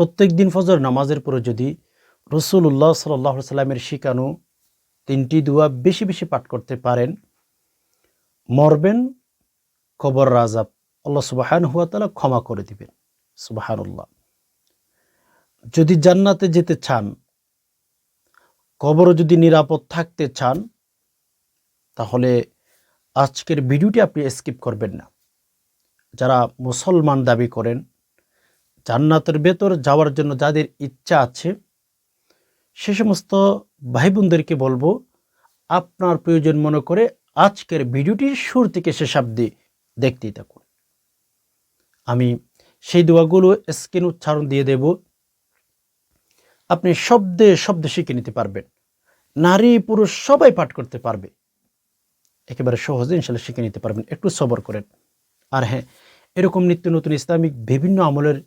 প্রত্যেক দিন ফজর নামাজের পরে যদি রসুল্লাহ সাল্লাহ সাল্লামের শিখানো তিনটি দোয়া বেশি বেশি পাঠ করতে পারেন, মরবেন, কবর রাজাব আল্লাহ সুবাহান হুয়া তালা ক্ষমা করে দিবেন। সুবাহানুল্লাহ। যদি জান্নাতে যেতে চান কবর যদি নিরাপদ থাকতে চান, তাহলে আজকের ভিডিওটি আপনি স্কিপ করবেন না। যারা মুসলমান দাবি করেন জান্নাতের ভেতর যাওয়ার জন্য যাদের ইচ্ছা আছে, সে সমস্ত ভাই বোনদেরকে বলব, আপনার প্রয়োজন মনে করে আজকের ভিডিওটি শুরু থেকে শেষ দেখতেই থাকুন। আমি সেই দোয়াগুলো স্ক্রিন উচ্চারণ দিয়ে দেব। আপনি শব্দে শব্দে শিখে নিতে পারবেন। নারী, পুরুষ সবাই পাঠ করতে পারবে। একেবারে সহজে ইনশাল্লাহ শিখে নিতে পারবেন। একটু সবর করেন। আর হ্যাঁ এরকম নিত্য নতুন ইসলামিক বিভিন্ন আমলের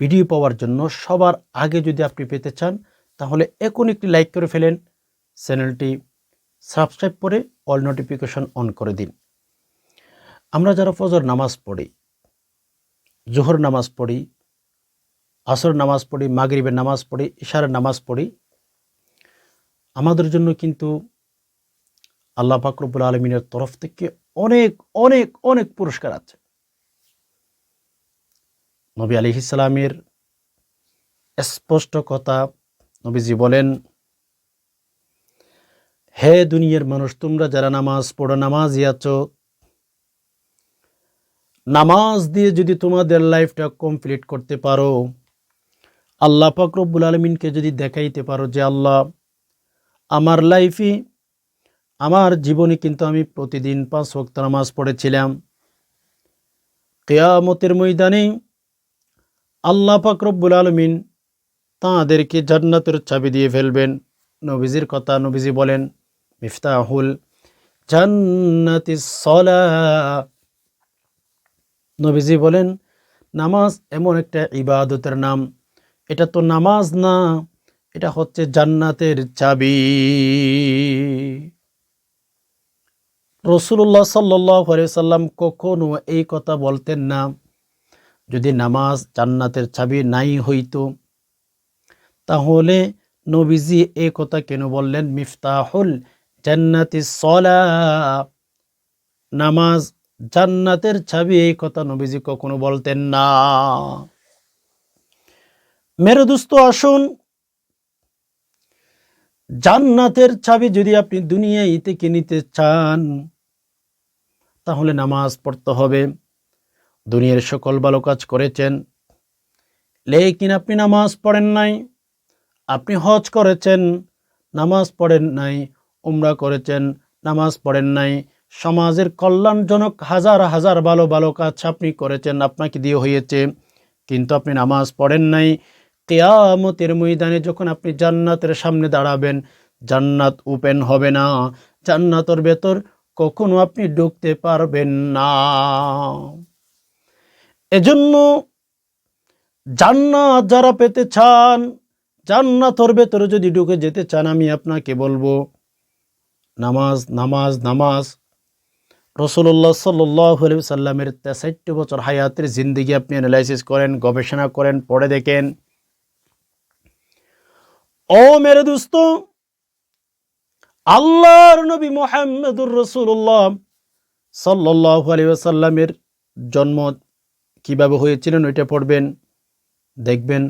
ভিডিও পাওয়ার জন্য সবার আগে যদি আপনি পেতে চান, তাহলে এখন একটি লাইক করে ফেলেন, চ্যানেলটি সাবস্ক্রাইব করে অল নোটিফিকেশন অন করে দিন। আমরা যারা ফজর নামাজ পড়ি, জোহর নামাজ পড়ি, আসর নামাজ পড়ি, মাগরিবের নামাজ পড়ি ইশারের নামাজ পড়ি, আমাদের জন্য কিন্তু আল্লাহ ফাকরবুল আলমিনের তরফ থেকে অনেক অনেক অনেক পুরস্কার আছে। নবী আলি ইসলামের স্পষ্ট কথা নবীজি বলেন, হে দুনিয়ার মানুষ, তোমরা যারা নামাজ পড়ো নামাজ আছো। নামাজ দিয়ে যদি তোমাদের লাইফটা কমপ্লিট করতে পারো, আল্লাহ ফাকরবুল আলমিনকে যদি দেখাইতে পারো যে আল্লাহ, আমার লাইফে আমার জীবনে কিন্তু আমি প্রতিদিন পাঁচ ওয়াক্ত নামাজ পড়েছিলাম। কেয়ামতের ময়দানে আল্লাহ রব্বুল আলমিন তাঁদেরকে জান্নাতের চাবি দিয়ে ফেলবেন। নবীজির কথা নবীজি বলেন, মিফতাহুল জান্নাতি সলা। নবীজি বলেন, নামাজ এমন একটা ইবাদতের নাম। এটা তো নামাজ না, এটা হচ্ছে জান্নাতের চাবি। রসুল্লাহ সাল্লাহ সাল্লাম কখনো এই কথা বলতেন না। যদি নামাজ জান্নাতের চাবি নাই হইতো, তাহলে নবীজি এ কথা কেন বললেন? মিফতাহুল জান্নাতি সলা। নামাজ জান্নাতের চাবি এই কথা নবীজি কখনো বলতেন না। মেরে দুস্ত আসুন। জান্নাতের চাবি যদি আপনি দুনিয়ায় থেকে নিতে চান, তাহলে নামাজ পড়তে হবে। দুনিয়ার সকল ভালো কাজ করেছেন। লেকিন আপনি নামাজ পড়েন নাই, আপনি হজ করেছেন, নামাজ পড়েন নাই, উমরা করেছেন, নামাজ পড়েন নাই। সমাজের কল্যাণজনক হাজার হাজার ভালো ভালো কাজ আপনি করেছেন, আপনাকে দিয়ে হয়েছে। কিন্তু আপনি নামাজ পড়েন নাই। কেয়ামতের ময়দানে যখন আপনি জান্নাতের সামনে দাঁড়াবেন, জান্নাত ওপেন হবে না। জান্নাতের ভেতর কখনো আপনি ঢুকতে পারবেন না। এজন্য জান্নাত যারা পেতে চান জান্নাতর ভেতরে যদি ঢুকে যেতে চান, আমি আপনাকে বলব, নামাজ নামাজ নামাজ। রসুল্লাহ সাল্লাহ সাল্লামের তেষট্টি বছর হায়াতের জিন্দিগি আপনি অ্যানালাইসিস করেন, গবেষণা করেন, পড়ে দেখেন। ও মেরে দোস্ত, আল্লাহর নবী মোহাম্মদুর রসুল্লাহ সাল্লাহ আলী সাল্লামের জন্ম কীভাবে হয়েছিলেন ওইটা পড়বেন, দেখবেন।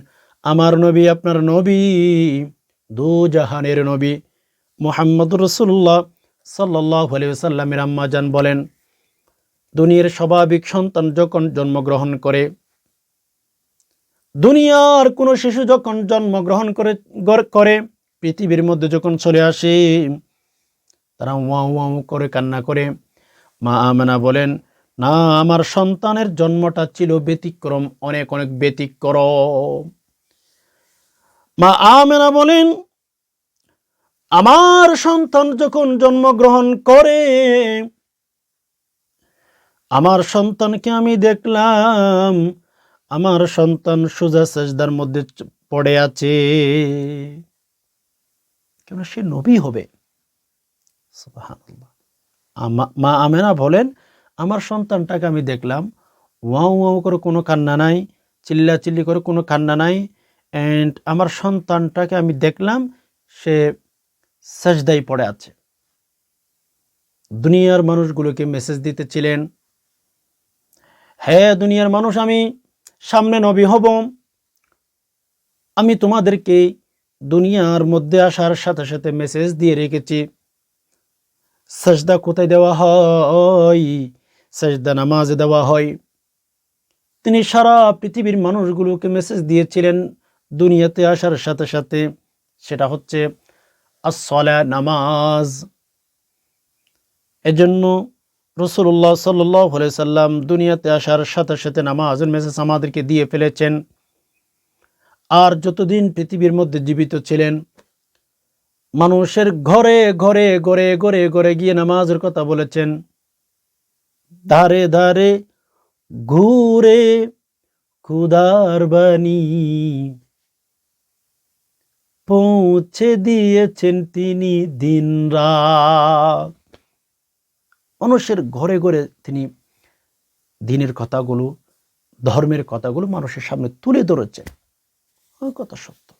আমার নবী আপনার নবী দু জাহানের নবী মোহাম্মদ রসুল্লাহ সাল্লাহ আলী সাল্লামের আম্মা যান বলেন, দুনিয়ার স্বাভাবিক সন্তান যখন জন্মগ্রহণ করে, দুনিয়ার কোনো শিশু যখন জন্মগ্রহণ করে করে, পৃথিবীর মধ্যে যখন চলে আসে, তারা ওয়াও ওয়াও করে, কান্না করে। মা আমেনা বলেন না, আমার সন্তানের জন্মটা ছিল ব্যতিক্রম, অনেক অনেক ব্যতিক্রম। মা আমেনা বলেন, আমার সন্তান যখন জন্মগ্রহণ করে, আমার সন্তানকে আমি দেখলাম, আমার সন্তান সোজা সেজদার মধ্যে পড়ে আছে। কেন সে নবী হবে? মা আমেনা বলেন আমার সন্তানটাকে আমি দেখলাম, ওয়াও ওয়াও করে কোনো কান্না নাই, চিল্লাচিল্লি করে কোনো কান্না নাই অ্যান্ড আমার সন্তানটাকে আমি দেখলাম, সে সাজদাই পড়ে আছে। দুনিয়ার মানুষগুলোকে মেসেজ দিতেছিলেন হ্যাঁ দুনিয়ার মানুষ, আমি সামনে নবী হব। আমি তোমাদেরকে দুনিয়ার মধ্যে আসার সাথে সাথে মেসেজ দিয়ে রেখেছি। সাজদা কোথায় দেওয়া হয়? সাজদা নামাজ দেওয়া হয়। তিনি সারা পৃথিবীর মানুষগুলোকে মেসেজ দিয়েছিলেন দুনিয়াতে আসার সাথে সাথে। সেটা হচ্ছে আসলা নামাজ। এজন্য রসুল্লাহ সাল্লাহ সাল্লাম দুনিয়াতে আসার সাথে সাথে নামাজের মেসেজ আমাদেরকে দিয়ে ফেলেছেন। আর যতদিন পৃথিবীর মধ্যে জীবিত ছিলেন, মানুষের ঘরে ঘরে ঘরে ঘরে ঘরে গিয়ে নামাজের কথা বলেছেন। ধারে ধারে ঘুরে খুদার বাণী পৌঁছে দিয়েছেন তিনি দিন রাত। মানুষের ঘরে ঘরে তিনি দিনের কথাগুলো, ধর্মের কথাগুলো মানুষের সামনে তুলে ধরেছেন। ওই কথা সত্য।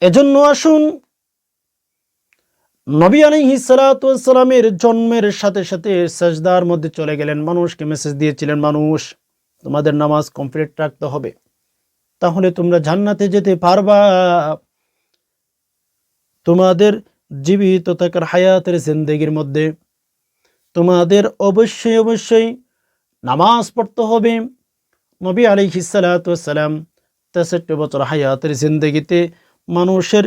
এজন্য আসুন নবী আলাইহি সালামের জন্মের সাথে সাথে সাজদার মধ্যে চলে গেলেন মানুষকে মেসেজ দিয়েছিলেন, মানুষ, তোমাদের নামাজ কমপ্লিট রাখতে হবে। তাহলে তোমরা জান্নাতে যেতে পারবা। তোমাদের জীবিত থাকার হায়াতের জিন্দেগির মধ্যে তোমাদের অবশ্যই অবশ্যই নামাজ পড়তে হবে। নবী আলাইহি সালাম তেষট্টি বছর হায়াতের জিন্দগিতে মানুষের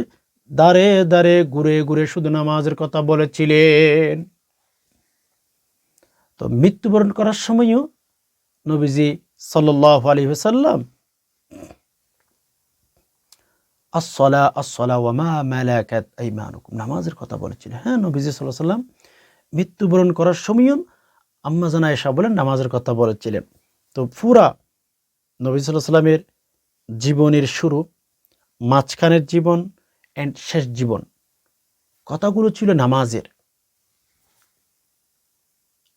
দাঁড়ে দাঁড়ে ঘুরে ঘুরে শুধু নামাজের কথা বলেছিলেন। তো মৃত্যুবরণ করার সময়ও নবীজি সাল্লাহ আলী সাল্লাম আসলা আসলা ওয়ামা মালাকাত নামাজের কথা বলেছিলেন। হ্যাঁ নবীজি সাল্লাহ সাল্লাম মৃত্যুবরণ করার সময়ও আম্মা জানা এসা বলেন নামাজের কথা বলেছিলেন। তো পুরা নবী সাল্লাহ সাল্লামের জীবনের শুরু, মাঝখানের জীবন অ্যান্ড শেষ জীবন। কথাগুলো ছিল নামাজের।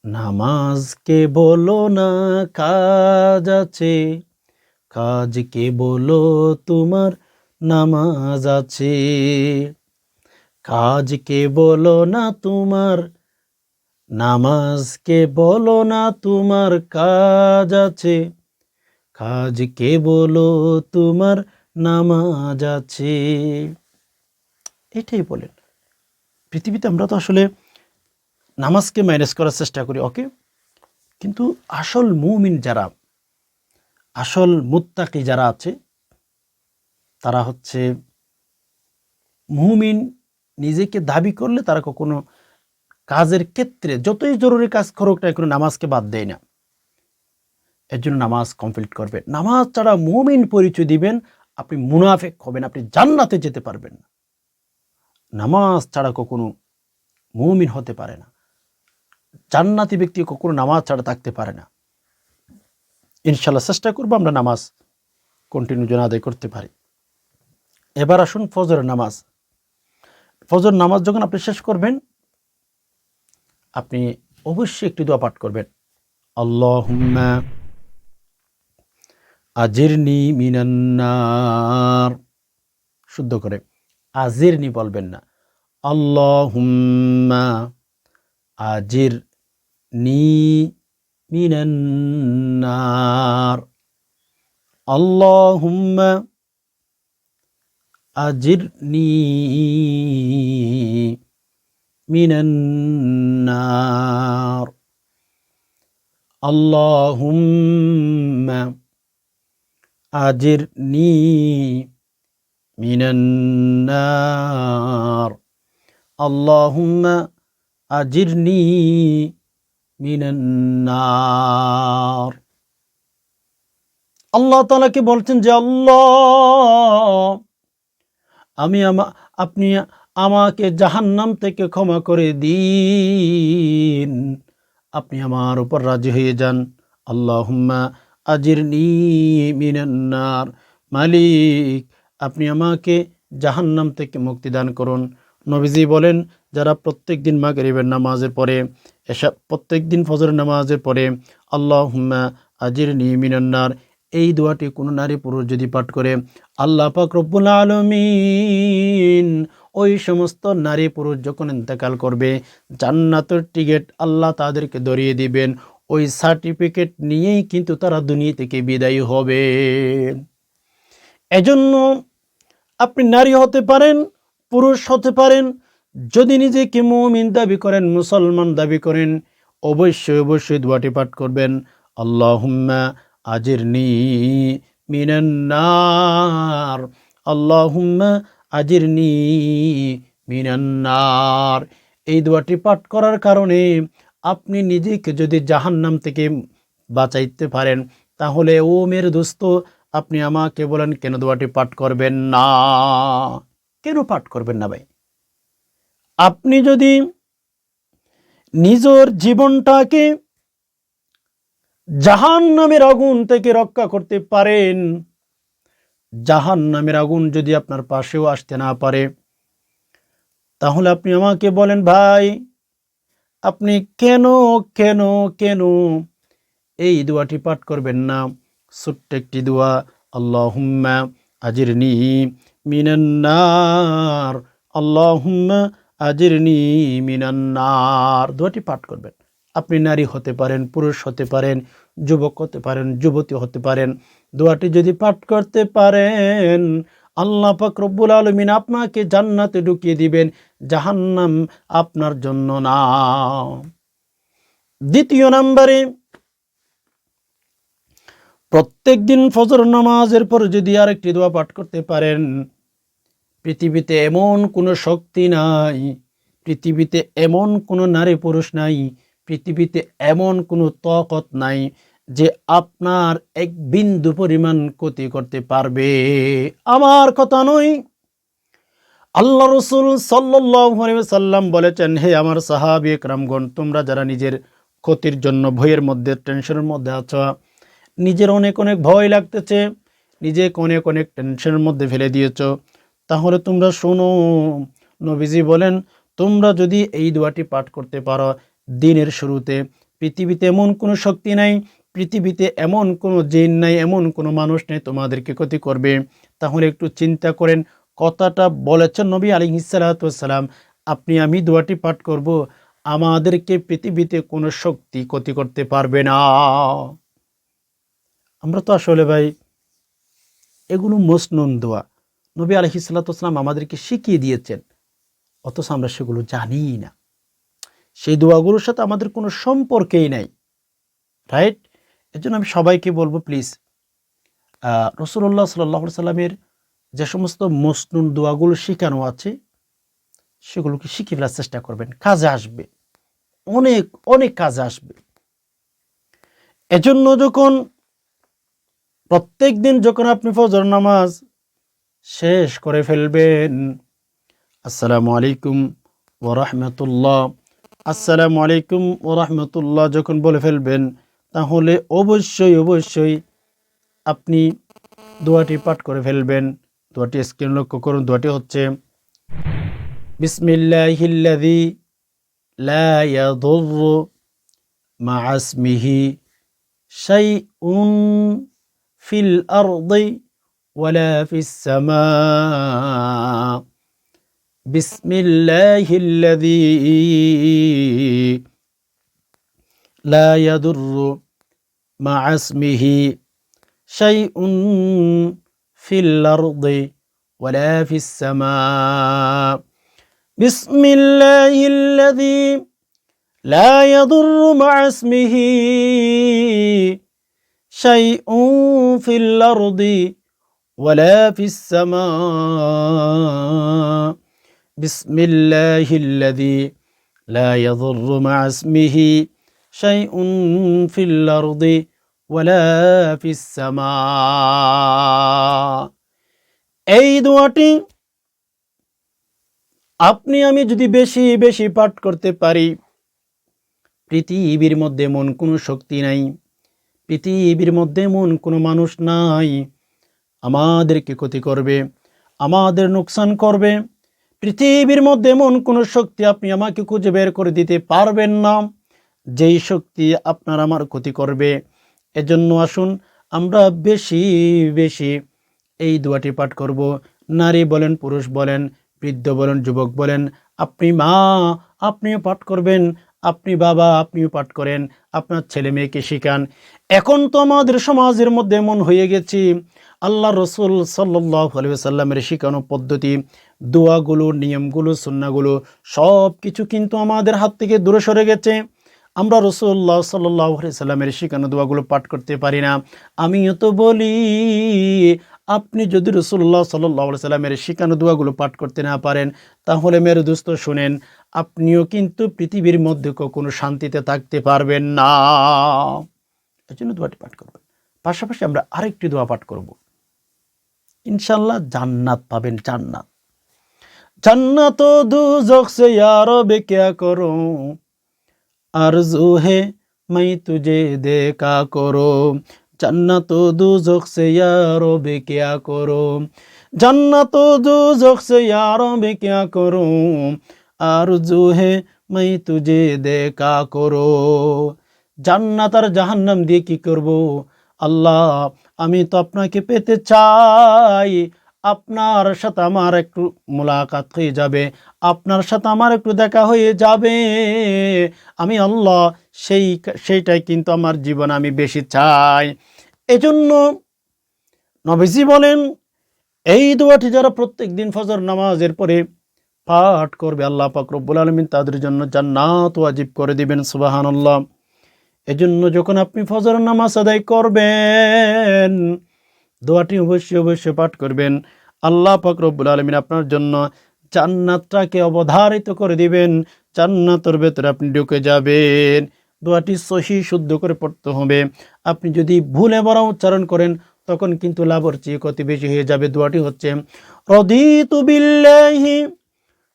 নামাজকে বলো না, কাজ আছে। কাজকে বলো, তোমার নামাজ আছে। কাজকে বলো না, তোমার নামাজকে বলো না, তোমার কাজ আছে। কাজকে বলো, তোমার নামাজ আছে। এটাই বলেন। পৃথিবীতে আমরা তো আসলে নামাজকে ম্যানেজ করার চেষ্টা করি, ওকে? কিন্তু আসল মুমিন যারা, আসল মুত্তাকি যারা আছে, তারা হচ্ছে মুমিন নিজেকে দাবি করলে তারা কখনো কাজের ক্ষেত্রে যতই জরুরি কাজ করুক না কোনো নামাজকে বাদ দেয় না। এর জন্য নামাজ কমপ্লিট করবে নামাজ ছাড়া মুমিন পরিচয় দিবেন, আপনি মুনাফেক হবেন, আপনি জান্নাতে যেতে পারবেন না। নামাজ ছাড়া কখনো মুমিন হতে পারে না। জান্নাতি ব্যক্তি কখনো নামাজ ছাড়া থাকতে পারে না। ইনশাল্লাহ চেষ্টা করব আমরা নামাজ কন্টিনিউ যেন আদায় করতে পারি। এবার আসুন ফজরের নামাজ। ফজর নামাজ যখন আপনি শেষ করবেন, আপনি অবশ্যই একটি দোয়া পাঠ করবেন। আল্লাহ আজিরনি মিনান্নার শুদ্ধ করে। আজিরনি বলবেন না। আল্লাহুম্মা আজির নি মিনান্নার আল্লাহুম্মা আজিরনি মিনান্নার আল্লাহুম্মা আজিরনি মিনান্নার আল্লাহুম্মা আজিরনি মিনান্নার আল্লাহ তালাকে বলছেন যে, আল্লাহ, আমি আমা, আপনি আমাকে জাহান্নাম থেকে ক্ষমা করে দিন। আপনি আমার উপর রাজি হয়ে যান। আল্লাহুম্মা আজিরনি মিনান্নার মালিক আপনি আমাকে জাহান্নাম থেকে মুক্তি দান করুন। নবীজি বলেন, যারা প্রত্যেক দিন মা মাগরিবের নামাজের পরে এসব প্রত্যেক দিন ফজরের নামাজের পরে আল্লাহ হুম্মা আজিরনি মিনান্নার এই দোয়াটি কোনো নারী পুরুষ যদি পাঠ করে, আল্লাহ পাক রব্বুল আলমিন ওই সমস্ত নারী পুরুষ যখন ইন্তেকাল করবে, জান্নাতের টিকিট আল্লাহ তাদেরকে ধরিয়ে দিবেন। ওই সার্টিফিকেট নিয়েই কিন্তু তারা দুনিয়া থেকে বিদায়ী হবে। এজন্য আপনি নারী হতে পারেন, পুরুষ হতে পারেন, যদি নিজেকে মুমিন দাবি করেন, মুসলমান দাবি করেন, অবশ্যই অবশ্যই দোয়াটি পাঠ করবেন। আল্লাহ আল্লাহুম্মা আজিরনি মিনান্নার আল্লাহুম্মা আজিরনি মিনান্নার এই দোয়াটি পাঠ করার কারণে আপনি নিজেকে যদি জাহান্নাম থেকে বাঁচাইতে পারেন, তাহলে ও মের দোস্ত আপনি আমাকে বলেন, কেন দোয়াটি পাঠ করবেন না? কেন পাঠ করবেন না ভাই? আপনি যদি নিজের জীবনটাকে জাহান নামের আগুন থেকে রক্ষা করতে পারেন জাহান নামের আগুন যদি আপনার পাশেও আসতে না পারে, তাহলে আপনি আমাকে বলেন, ভাই, আপনি কেন কেন কেন এই দোয়াটি পাঠ করবেন না? ছোট্ট একটি দোয়া, আল্লাহুম্মা আজিরনি মিনান্নার আল্লাহুম্মা আজিরনি মিনান্নার দোয়াটি পাঠ করবেন। আপনি নারী হতে পারেন, পুরুষ হতে পারেন, যুবক হতে পারেন, যুবতী হতে পারেন। দোয়াটি যদি পাঠ করতে পারেন, আল্লাহ পাক রব্বুল আলমিন আপনাকে জান্নাতে ঢুকিয়ে দিবেন, জাহান্নাম আপনার জন্য না। দ্বিতীয় নম্বরে প্রত্যেক দিন ফজর নামাজের পর যদি আরেকটি দোয়া পাঠ করতে পারেন, পৃথিবীতে এমন কোনো শক্তি নাই, পৃথিবীতে এমন কোনো নারী পুরুষ নাই, পৃথিবীতে এমন কোনো তকত নাই যে আপনার এক বিন্দু পরিমাণ ক্ষতি করতে পারবে। আমার কথা নয়, আল্লাহ রসুল সাল্লাম বলেছেন, হে আমার সাহাবি একরামগণ তোমরা যারা নিজের ক্ষতির জন্য ভয়ের মধ্যে টেনশনের মধ্যে আছো নিজের অনেক অনেক ভয় লাগতেছে নিজেকে অনেক অনেক টেনশনের মধ্যে ফেলে দিয়েছ। তাহলে তোমরা শোনো, নবীজি বলেন, তোমরা যদি এই দোয়াটি পাঠ করতে পারো দিনের শুরুতে, পৃথিবীতে এমন কোনো শক্তি নাই, পৃথিবীতে এমন কোনো জিন নাই, এমন কোনো মানুষ নেই তোমাদেরকে ক্ষতি করবে। তাহলে একটু চিন্তা করেন, কথাটা বলেছেন নবী আলী ইসালাতাম আপনি, আমি দোয়াটি পাঠ করব, আমাদেরকে পৃথিবীতে কোনো শক্তি ক্ষতি করতে পারবে না। আমরা তো আসলে ভাই এগুলো মসনুন দোয়া। নবী আলহি সাল্লাতাম আমাদেরকে শিখিয়ে দিয়েছেন, অথচ আমরা সেগুলো জানি না। সেই দোয়াগুলোর সাথে আমাদের কোনো সম্পর্কেই নাই রাইট এর জন্য আমি সবাইকে বলব প্লিজ রসুল্লাহ সাল্লাহ সাল্লামের যে সমস্ত মসনুন দোয়াগুলো শেখানো আছে, সেগুলোকে শিখে ফেলার চেষ্টা করবেন। কাজে আসবে। অনেক অনেক কাজে আসবে। এজন্য যখন প্রত্যেক দিন যখন আপনি ফজর নামাজ শেষ করে ফেলবেন, আসসালামু আলাইকুম ওরহমতুল্লাহ আসসালামু আলাইকুম ওরহমতুল্লাহ যখন বলে ফেলবেন, তাহলে অবশ্যই অবশ্যই আপনি দোয়াটি পাঠ করে ফেলবেন। দোয়াটি স্ক্রিন লক্ষ্য করুন। দোয়াটি হচ্ছে, বিসমিল্লাহিল্লাযী লা ইয়াদুররু মা আসমিহি শাইউন في الأرض ولا في السماء. بسم الله الذي لا يضر مع اسمه شيء في الأرض ولا في السماء. بسم الله الذي لا يضر مع اسمه شيء في الأرض ولا في السماء بسم الله الذي لا يضر مع اسمه شيء في الأرض ولا في السماء এই দোয়াটি আপনি আমি যদি বেশি বেশি পাঠ করতে পারি পৃথিবীর মধ্যে এমন কোনো শক্তি নাই পৃথিবীর মধ্যে এমন কোনো মানুষ নাই। আমাদেরকে ক্ষতি করবে, আমাদের নোকসান করবে। পৃথিবীর মধ্যে এমন কোনো শক্তি আপনি আমাকে খুঁজে বের করে দিতে পারবেন না, যেই শক্তি আপনার আমার ক্ষতি করবে। এজন্য আসুন, আমরা বেশি বেশি এই দোয়াটি পাঠ করব। নারী বলেন, পুরুষ বলেন, বৃদ্ধ বলেন, যুবক বলেন, আপনি মা, আপনিও পাঠ করবেন। আপনি বাবা, আপনিও পাঠ করেন, আপনার ছেলে মেয়েকে শিখান। এখন তো আমাদের সমাজের মধ্যে এমন হয়ে গেছি আল্লাহ রসুল সাল্লাহ শিখানো পদ্ধতি, দোয়াগুলো, নিয়মগুলো সুন্নাগুলো সব কিছু কিন্তু আমাদের হাত থেকে দূরে সরে গেছে। আমরা রসুল্লাহ সাল্লাহ সাল্লামের শিখানো দোয়াগুলো পাঠ করতে পারি না। আমিও তো বলি, আপনি যদি রসুল্লাহ সাল্লাহ সাল্লামের শিখানো দোয়াগুলো পাঠ করতে না পারেন, তাহলে মেরে দোস্ত শুনেন আপনিও কিন্তু পৃথিবীর মধ্যে কোনো শান্তিতে থাকতে পারবেন না। এই জন্য দোয়াটি পাঠ করবেন পাশাপাশি আমরা আরেকটি দোয়া পাঠ করব। ইনশাল্লাহ জান্নাত পাবেন, জান্নাত। জান্নাত দুজক আরও বেকিয়া করো? আরজু হে মাই তুজে দেখা করো। জান্নাত দু সে আরও বেকিয়া করো? জান্নাত দুজক সে আরও বেকিয়া করো? আরজু হে মাই তুজে দেখা করো। জান্নাত আর জাহান্নাম দিয়ে কি করব? আল্লাহ, আমি তো আপনাকে পেতে চাই। আপনার সাথে আমার একটু মোলাকাত হয়ে যাবে। আপনার সাথে আমার একটু দেখা হয়ে যাবে। আমি আল্লাহ, সেই সেইটাই কিন্তু আমার জীবন আমি বেশি চাই। এজন্য নবীজি বলেন, এই দোয়াটি যারা প্রত্যেক দিন ফজর নামাজের পরে পাঠ করবে আল্লাহ পাক রব্বুল আলমিন, তাদের জন্য জান্নাত ওয়াজিব করে দিবেন, সুবাহানাল্লাহ। এজন্য যখন আপনি ফজর নামাজ আদায় করবেন, দোয়াটি অবশ্যই অবশ্যই পাঠ করবেন। আল্লাহ পাক রব্বুল আলমিন আপনার জন্য জান্নাতটাকে অবধারিত করে দিবেন, জান্নাতের ভেতরে আপনি ঢুকে যাবেন। দোয়াটি সহি, শুদ্ধ করে পড়তে হবে। আপনি যদি ভুলে বড় উচ্চারণ করেন, তখন কিন্তু লাভর চেয়ে ক্ষতি বেশি হয়ে যাবে। দোয়াটি হচ্ছে, রদিতু বিল্লাহি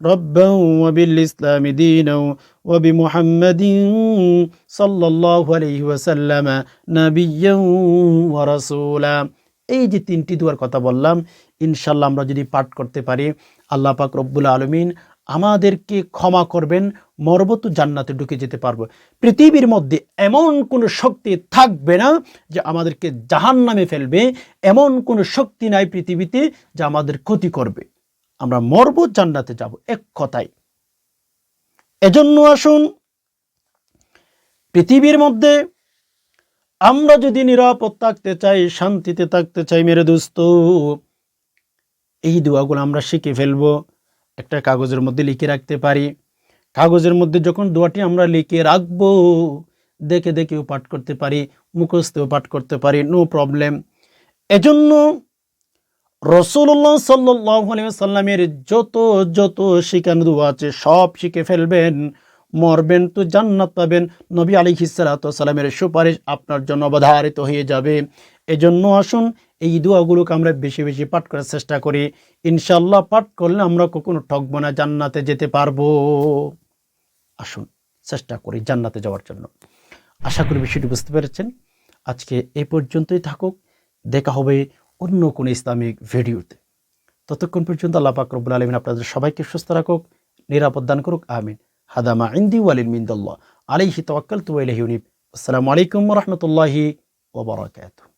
ربا وبالإسلام دينا وبمحمد صلى الله عليه وسلم نبيا ورسولا এই যে তিনটি দুয়ার কথা বললাম ইনশাল্লাহ আমরা যদি পাঠ করতে পারি আল্লাহ পাক রব্বুল আলমিন আমাদেরকে ক্ষমা করবেন মরবত জান্নাতে ঢুকে যেতে পারবো পৃথিবীর মধ্যে এমন কোনো শক্তি থাকবে না যে আমাদেরকে জাহান নামে ফেলবে এমন কোনো শক্তি নাই পৃথিবীতে যা আমাদের ক্ষতি করবে আমরা মরব জান্নাতে যাব এক কথায়। এজন্য আসুন, পৃথিবীর মধ্যে আমরা যদি নিরাপদ থাকতে চাই, শান্তিতে থাকতে চাই, মেরে দোস্ত, এই দোয়াগুলো আমরা শিখে ফেলব। একটা কাগজের মধ্যে লিখে রাখতে পারি। কাগজের মধ্যে যখন দোয়াটি আমরা লিখে রাখব, দেখে দেখেও পাঠ করতে পারি, মুখস্থেও পাঠ করতে পারি নো প্রবলেম এজন্য রসুল্লাহ সাল্লাহ সাল্লামের যত যত শিখানো দোয়া আছে, সব শিখে ফেলবেন, মরবেন, তো জান্নাত পাবেন। নবী আলী সালামের সুপারিশ আপনার জন্য অবধারিত হয়ে যাবে। এজন্য আসুন এই দোয়াগুলোকে আমরা বেশি বেশি পাঠ করার চেষ্টা করি। ইনশাল্লাহ পাঠ করলে আমরা কখনো ঠকবো না, জান্নাতে যেতে পারব। আসুন চেষ্টা করি জান্নাতে যাওয়ার জন্য। আশা করি বিষয়টি বুঝতে পেরেছেন। আজকে এই পর্যন্তই থাকুক। দেখা হবে অন্য কোন ইসলামিক ভিডিওতে। ততক্ষণ পর্যন্ত আল্লাহ রব্বুল আলমিন আপনাদের সবাইকে সুস্থ রাখুক, নিরাপদ দান করুক, আমিন। হাদামা ইন্দি ওয়ালিন মিন্দাল্লাহ। আলাইহি তওয়াক্কালতু ওয়া ইলাইহি উনিব আসসালামু আলাইকুম রহমতুল্লাহি রাহমাতুল্লাহি ওয়া বারাকাতুহু।